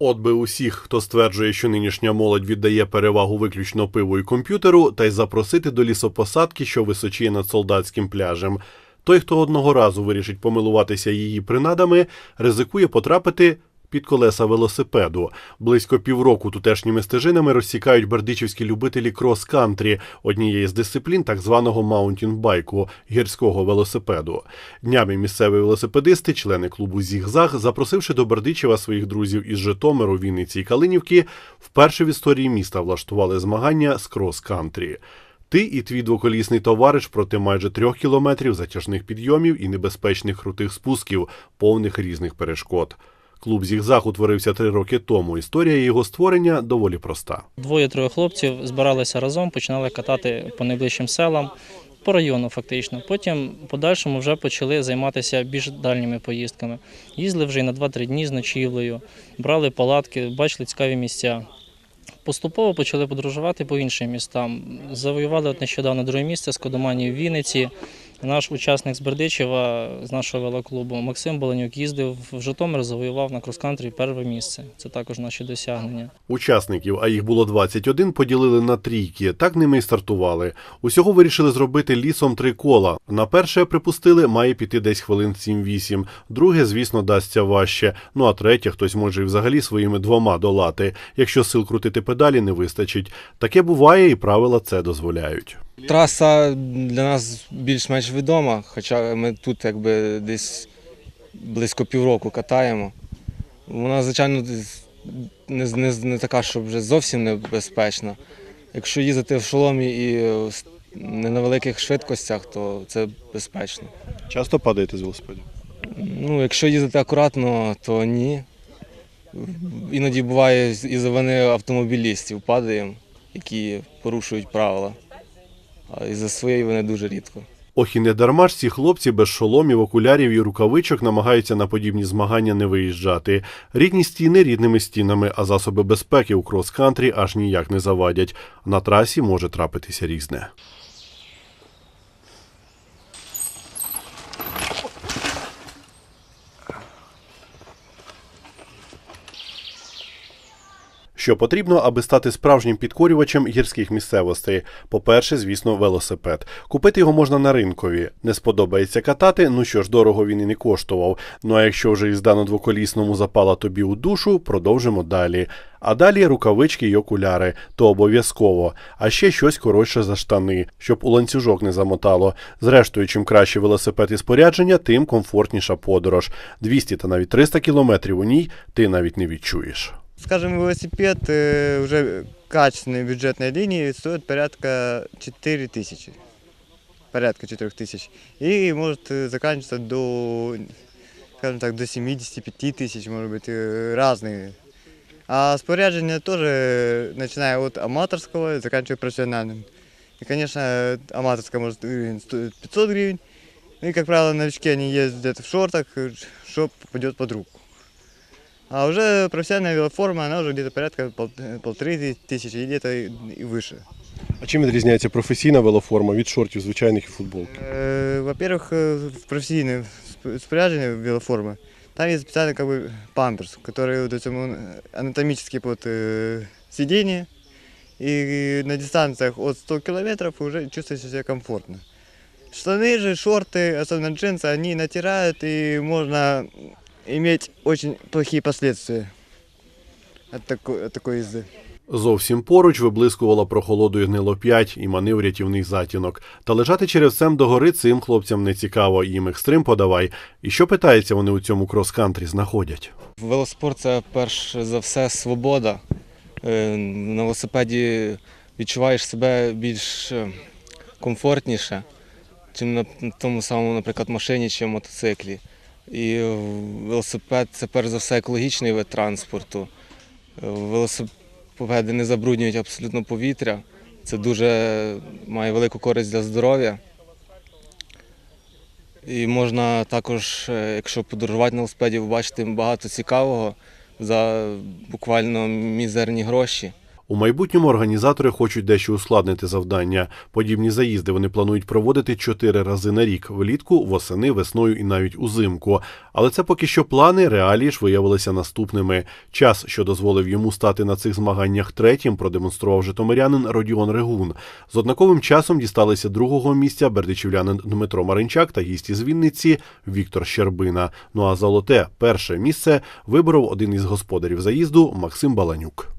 От би усіх, хто стверджує, що нинішня молодь віддає перевагу виключно пиву і комп'ютеру, та й запросити до лісопосадки, що височіє над солдатським пляжем. Той, хто одного разу вирішить помилуватися її принадами, ризикує потрапити під колеса велосипеду. Близько півроку тутешніми стежинами розсікають бердичівські любителі крос-кантрі, однієї з дисциплін так званого маунтінбайку гірського велосипеду. Днями місцеві велосипедисти, члени клубу Зігзаг, запросивши до Бердичева своїх друзів із Житомиру, Вінниці і Калинівки, вперше в історії міста влаштували змагання з крос-кантрі. Ти і твій двоколісний товариш проти майже трьох кілометрів затяжних підйомів і небезпечних крутих спусків, повних різних перешкод. Клуб Зігзаг утворився три роки тому. Історія його створення доволі проста. Двоє-троє хлопців збиралися разом, починали катати по найближчим селам, по району фактично. Потім подальшому вже почали займатися більш дальніми поїздками. Їздили вже й на 2-3 дні з ночівлею, брали палатки, бачили цікаві місця. Поступово почали подорожувати по іншим містам. Завоювали от нещодавно друге місце з Кодомані в Вінниці. Наш учасник з Бердичева, з нашого велоклубу Максим Боленюк їздив в Житомир, завоював на крос-кантрі перше місце. Це також наші досягнення. Учасників, а їх було 21, поділили на трійки. Так ними й стартували. Усього вирішили зробити лісом три кола. На перше припустили, має піти десь хвилин 7-8. Друге, звісно, дасться важче. Ну а третє, хтось може і взагалі своїми двома долати, якщо сил крутити педалі не вистачить. Таке буває, і правила це дозволяють. Траса для нас більш-менш відома, хоча ми тут якби десь близько півроку катаємо. Вона, звичайно, не, не, не така, щоб вже зовсім небезпечна. Якщо їздити в шоломі і не на великих швидкостях, то це безпечно. Часто падаєте з велосипедів? Ну, якщо їздити акуратно, то ні. Іноді буває із-за вини автомобілістів падаємо, які порушують правила. А із-за своєї вони дуже рідко. Ох і не дарма ж ці хлопці без шоломів, окулярів і рукавичок намагаються на подібні змагання не виїжджати. Рідні стіни рідними стінами, а засоби безпеки у крос-кантрі аж ніяк не завадять. На трасі може трапитися різне. Що потрібно, аби стати справжнім підкорювачем гірських місцевостей? По-перше, звісно, велосипед. Купити його можна на ринкові. Не сподобається катати, ну що ж, дорого він і не коштував. Ну а якщо вже ізда на двоколісному запала тобі у душу, продовжимо далі. А далі рукавички й окуляри, то обов'язково. А ще щось коротше за штани, щоб у ланцюжок не замотало. Зрештою, чим краще велосипед і спорядження, тим комфортніша подорож. 200 та навіть 300 кілометрів у ній ти навіть не відчуєш. Скажем, велосипед э, уже качественной бюджетной линии стоит порядка 4 тысячи. Порядка 4 тысяч. И может э, заканчиваться до, скажем так, до 75 тысяч, может быть, э, разные. А споряджение тоже, начиная от аматорского, заканчивая профессиональным. И, конечно, аматорское может гривен стоит 500 гривен. И, как правило, новички, они ездят в шортах, что попадет под руку. А уже профессиональная велоформа, она уже где-то порядка пол- полторы тысячи, и где-то и и выше. А чим відрізняється професійна велоформа від шортів звичайних і футболки? Э, Во-первых, э, в профессийной сп- спряженной велоформы, там есть специальный как бы памперс, который вот этим он анатомически под э, сиденье, и на дистанциях от 100 километров уже чувствуете себя комфортно. Штаны же, шорты, особенно джинсы, они натирают, и можно иметь очень плохие последствия от такой, от такой езды. Зовсім поруч виблискувала прохолодою гнило 5 і манив рятівний затінок. Та лежати черевцем до гори цим хлопцям не цікаво, їм екстрим подавай. І що питається вони у цьому крос-кантрі знаходять? Велоспорт це перш за все свобода. Е, На велосипеді відчуваєш себе більш е, комфортніше, чим на тому самому, наприклад, машині чи мотоциклі. І велосипед це перш за все екологічний вид транспорту. Велосипеди не забруднюють абсолютно повітря. Це дуже має велику користь для здоров'я. І можна також, е, якщо подорожувати на велосипеді, побачити багато цікавого за буквально мізерні гроші. У майбутньому організатори хочуть дещо ускладнити завдання. Подібні заїзди вони планують проводити чотири рази на рік влітку, восени, весною і навіть узимку. Але це поки що плани, реалії ж виявилися наступними. Час, що дозволив йому стати на цих змаганнях третім, продемонстрував житомирянин Родіон Регун. З однаковим часом дісталися другого місця бердичівлянин Дмитро Маринчак та гість із Вінниці Віктор Щербина. Ну а золоте перше місце виборов один із господарів заїзду Максим Баланюк.